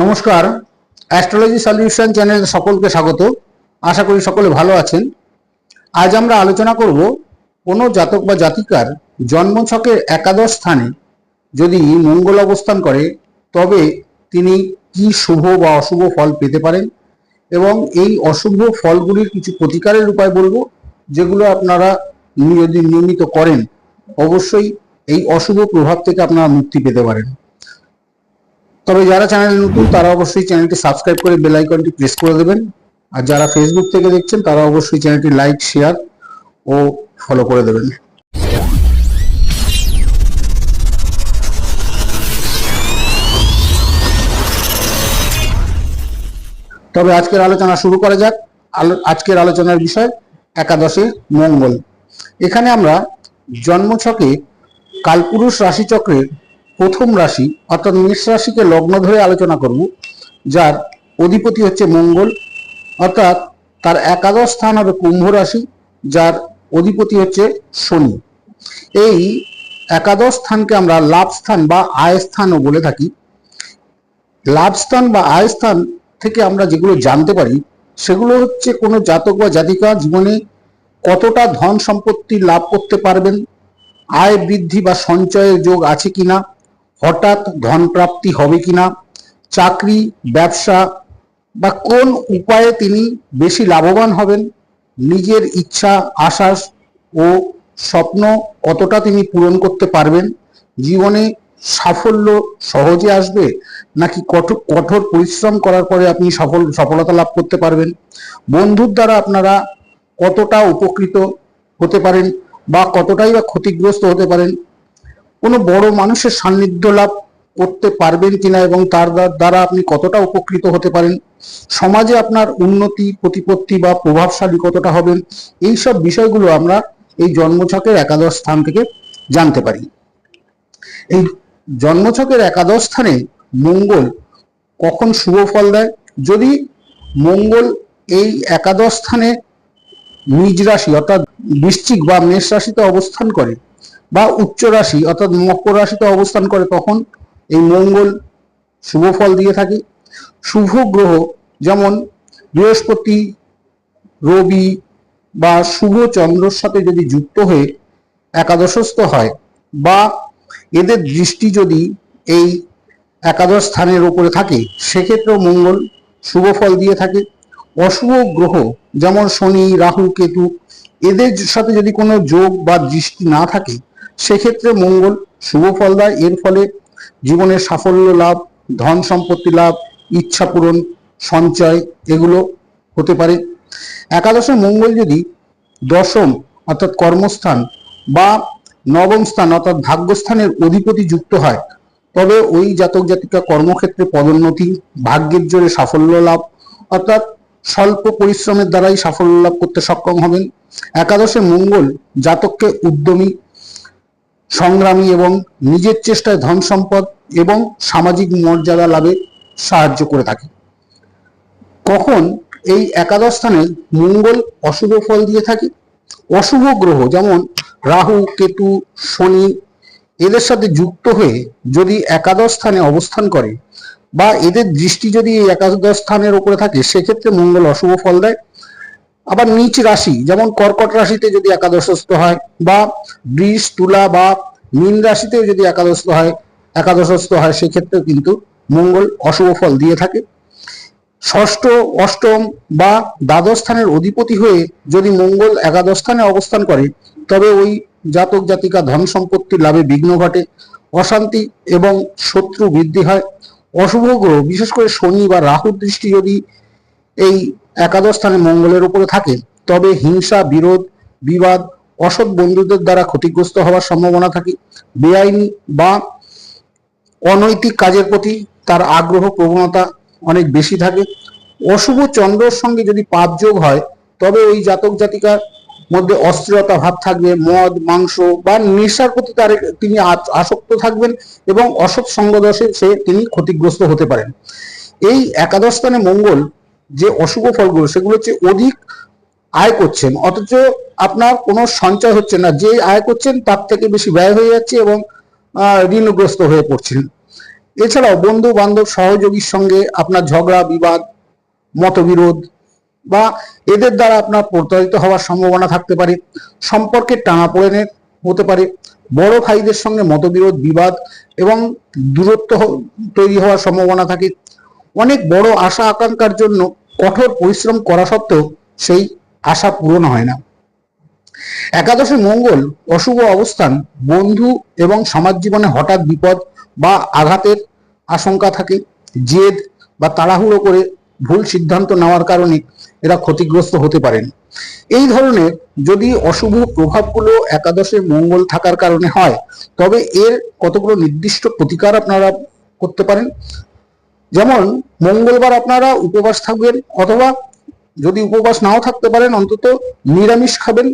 নমস্কার। Astrology solution চ্যানেলে সকলকে স্বাগত। আশা করি সকলে ভালো আছেন। আজ আমরা আলোচনা করব কোনো জাতক বা জাতিকার জন্মছকের একাদশ স্থানে যদি মঙ্গল অবস্থান করে, তবে তিনি কি শুভ বা অশুভ ফল পেতে পারেন? এবং এই অশুভ ফলগুলির কিছু প্রতিকারের উপায় বলব, যেগুলো আপনারা যদি নিয়মিত করেন। অবশ্যই এই অশুভ প্রভাব থেকে আপনারা মুক্তি পেতে পারেন। তবে যারা চ্যানেল নতুন, তারা অবশ্যই চ্যানেলটি সাবস্ক্রাইব করে বেল আইকনটি প্রেস করে দেবেন। আর যারা ফেসবুক থেকে দেখছেন, তারা অবশ্যই চ্যানেলটি লাইক, শেয়ার ও ফলো করে দেবেন। তবে আজকের আলোচনা শুরু করা যাক। আজকের আলোচনার বিষয় একাদশে মঙ্গল। এখানে আমরা জন্মছকে কালপুরুষ রাশিচক্রের প্রথম রাশি অর্থাৎ মেষ রাশিকে লগ্ন ধরে আলোচনা করব, যার অধিপতি হচ্ছে মঙ্গল, অর্থাৎ তার একাদশ স্থান হবে কুম্ভ রাশি, যার অধিপতি হচ্ছে শনি। এই একাদশ স্থানকে আমরা লাভ স্থান বা আয় স্থানও বলে থাকি। লাভ স্থান বা আয় স্থান থেকে আমরা যেগুলো জানতে পারি, সেগুলো হচ্ছে কোনো জাতক বা জাতিকা জীবনে কতটা ধন সম্পত্তি লাভ করতে পারবেন, আয় বৃদ্ধি বা সঞ্চয়ের যোগ আছে কিনা হঠাৎ ধন প্রাপ্তি হবে কিনা, চাকরি, ব্যবসা বা কোন উপায়ে তিনি বেশি লাভবান হবেন, নিজের ইচ্ছা আশা ও স্বপ্ন কতটা তিনি পূরণ করতে পারবেন, জীবনে সাফল্য সহজে আসবে নাকি কঠোর কঠোর পরিশ্রম করার পরে আপনি সফল, সফলতা লাভ করতে পারবেন, বন্ধুর দ্বারা আপনারা কতটা উপকৃত হতে পারেন বা কতটাই বা ক্ষতিগ্রস্ত হতে পারেন কোনো বড় মানুষের সান্নিধ্য লাভ করতে পারবেন কিনা এবং তার দ্বারা আপনি কতটা উপকৃত হতে পারেন? সমাজে আপনার উন্নতি, প্রতিপত্তি বা প্রভাবশালী কতটা হবেন? এই সব বিষয়গুলো আমরা এই জন্মছকের একাদশ স্থান থেকে জানতে পারি। এই জন্মছকের একাদশ স্থানে মঙ্গল কখন শুভ ফল দেয়? যদি মঙ্গল এই একাদশ স্থানে নিজ রাশি অর্থাৎ বৃশ্চিক বা মেষ রাশিতে অবস্থান করে বা উচ্চ রাশি অর্থাৎ মকর রাশিতে অবস্থান করে তখন এই মঙ্গল শুভ ফল দিয়ে থাকে। শুভ গ্রহ যেমন বৃহস্পতি, রবি বা শুভ চন্দ্রর সাথে যদি যুক্ত হয়ে একাদশস্থ হয় বা এদের দৃষ্টি যদি এই একাদশ স্থানের উপরে থাকে, সেক্ষেত্রেও মঙ্গল শুভ ফল দিয়ে থাকে। অশুভ গ্রহ যেমন শনি, রাহু, কেতু, এদের সাথে যদি কোনো যোগ বা দৃষ্টি না থাকে সেক্ষেত্রে মঙ্গল, শুভ ফল দেয়। এর ফলে জীবনের সাফল্য লাভ, ধন সম্পত্তি লাভ, ইচ্ছা পূরণ, সঞ্চয় এগুলো হতে পারে। একাদশে মঙ্গল যদি দশম অর্থাৎ কর্মস্থান বা নবম স্থান অর্থাৎ ভাগ্যস্থানের অধিপতি যুক্ত হয়, তবে ওই জাতক জাতিকা কর্মক্ষেত্রে পদোন্নতি, ভাগ্যের জোরে সাফল্য লাভ, অর্থাৎ স্বল্প পরিশ্রমের দ্বারাই সাফল্য লাভ করতে সক্ষম হবেন। একাদশে মঙ্গল জাতককে উদ্যমী সংগ্রামী এবং নিজের চেষ্টায় ধন সম্পদ এবং সামাজিক মর্যাদা লাভে সাহায্য করে থাকে। কখন এই একাদশ স্থানে মঙ্গল অশুভ ফল দিয়ে থাকে? অশুভ গ্রহ যেমন রাহু, কেতু, শনি এদের সাথে যুক্ত হয়ে যদি একাদশ স্থানে অবস্থান করে বা এদের দৃষ্টি যদি একাদশ স্থানের উপরে থাকে, সেক্ষেত্রে মঙ্গল অশুভ ফল দেয়। আবার নিচ রাশি, যেমন কর্কট রাশিতে যদি একাদশস্থ হয় বা বৃষ, তুলা বা মীন রাশিতেও যদি একাদশস্থ হয় একাদশস্থ হয়, সেক্ষেত্রেও কিন্তু মঙ্গল অশুভ ফল দিয়ে থাকে। ষষ্ঠ, অষ্টম বা দ্বাদশ স্থানের অধিপতি হয়ে যদি মঙ্গল একাদশ স্থানে অবস্থান করে, তবে ওই জাতক জাতিকা ধন সম্পত্তি লাভে বিঘ্ন ঘটে, অশান্তি এবং শত্রু বৃদ্ধি হয়। অশুভ গ্রহ, বিশেষ করে শনি বা রাহুর দৃষ্টি যদি এই একাদশ স্থানে মঙ্গলের উপরে থাকে, তবে হিংসা, বিরোধ, বিবাদ, অসৎ বন্ধুদের দ্বারা ক্ষতিগ্রস্ত হওয়ার সম্ভাবনা থাকে। বেআইনি বা অনৈতিক কাজের প্রতি তার আগ্রহ, প্রবণতা অনেক বেশি থাকে। অশুভ চন্দ্রের সঙ্গে যদি পাপ যোগ হয়, তবে ওই জাতক জাতিকার মধ্যে অস্থিরতা ভাব থাকবে, মদ, মাংস বা নেশার প্রতি তার তিনি আসক্ত থাকবেন এবং অসৎ সঙ্গদশে সে তিনি ক্ষতিগ্রস্ত হতে পারেন। এই একাদশ স্থানে মঙ্গল যে অশুভ ফলগুলো, সেগুলো হচ্ছে অধিক আয় করছেন। অথচ আপনার কোনো সঞ্চয় হচ্ছে না। যে আয় করছেন, তার থেকে বেশি ব্যয় হয়ে যাচ্ছে এবং ঋণগ্রস্ত হয়ে পড়ছেন। এছাড়াও বন্ধু বান্ধব সহযোগীর সঙ্গে আপনার ঝগড়া, বিবাদ, মতবিরোধ বা এদের দ্বারা আপনার প্রতারিত হওয়ার সম্ভাবনা থাকতে পারে। সম্পর্কের টানাপোড়েনের হতে পারে। বড় ভাইদের সঙ্গে মতবিরোধ, বিবাদ এবং দূরত্ব তৈরি হওয়ার সম্ভাবনা থাকে। অনেক বড় আশা আকাঙ্ক্ষার জন্য কঠোর পরিশ্রম করা সত্ত্বেও সেই আশা পূরণ হয় না। একাদশে মঙ্গল অশুভ অবস্থান, বন্ধু এবং সমাজ জীবনে হঠাৎ বিপদ বা আঘাতের আশঙ্কা থাকে, জেদ বা তাড়াহুড়ো করে ভুল সিদ্ধান্ত নেওয়ার কারণে এরা ক্ষতিগ্রস্ত হতে পারেন। এই ধরনের যদি অশুভ প্রভাবগুলো একাদশে মঙ্গল থাকার কারণে হয়, তবে এর কতগুলো নির্দিষ্ট প্রতিকার আপনারা করতে পারেন? যেমন মঙ্গলবার আপনারা উপবাস থাকবেন অথবা যদি উপবাস নাও থাকতে পারেন অন্তত নিরামিষ খাবেন।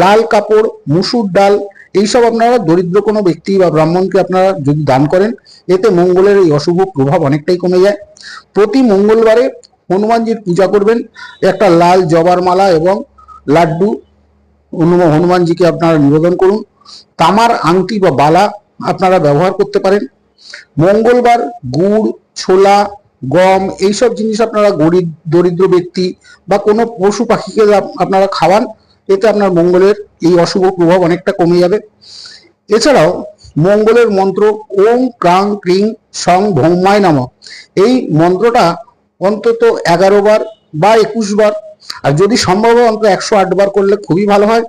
লাল কাপড়, মুসুর ডাল, এইসব আপনারা দরিদ্র কোনো ব্যক্তি বা ব্রাহ্মণকে আপনারা যদি দান করেন, এতে মঙ্গলের এই অশুভ প্রভাব অনেকটাই কমে যায়। প্রতি মঙ্গলবারে হনুমানজির পূজা করবেন। একটা লাল জবার মালা এবং লাড্ডু হনুমান হনুমানজিকে আপনারা নিবেদন করুন। তামার আংটি বা বালা আপনারা ব্যবহার করতে পারেন। মঙ্গলবার গুড় ছোলা, গম এইসব জিনিস আপনারা গরিব, দরিদ্র ব্যক্তি বা কোনো পশু পাখিকে আপনারা খাওয়ান, এতে আপনার মঙ্গলের এই অশুভ প্রভাব অনেকটা কমে যাবে। এছাড়াও মঙ্গলের মন্ত্র ওম ক্রাং ক্রিং সং ভৌমায় নাম। এই মন্ত্রটা অন্তত এগারো বার বা একুশ বার, আর যদি সম্ভব হয় অন্তত একশো আট বার করলে খুবই ভালো হয়।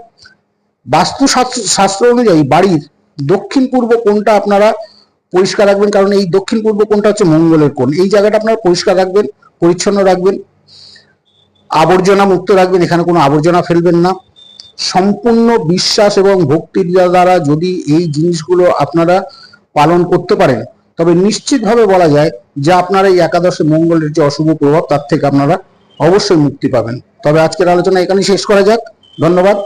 বাস্তু শাস্ত্র- অনুযায়ী বাড়ির দক্ষিণ পূর্ব কোণটা আপনারা পরিষ্কার রাখবেন, কারণ এই দক্ষিণ পূর্ব কোণটা হচ্ছে মঙ্গলের কোণ। এই জায়গাটা আপনারা পরিষ্কার রাখবেন, পরিচ্ছন্ন রাখবেন, আবর্জনা মুক্ত রাখবেন, এখানে কোনো আবর্জনা ফেলবেন না। সম্পূর্ণ বিশ্বাস এবং ভক্তির দ্বারা যদি এই জিনিসগুলো আপনারা পালন করতে পারেন, তবে নিশ্চিতভাবে বলা যায় যে আপনারা এই একাদশে মঙ্গলের যে অশুভ প্রভাব, তার থেকে আপনারা অবশ্যই মুক্তি পাবেন। তবে আজকের আলোচনা এখানেই শেষ করা যাক। ধন্যবাদ।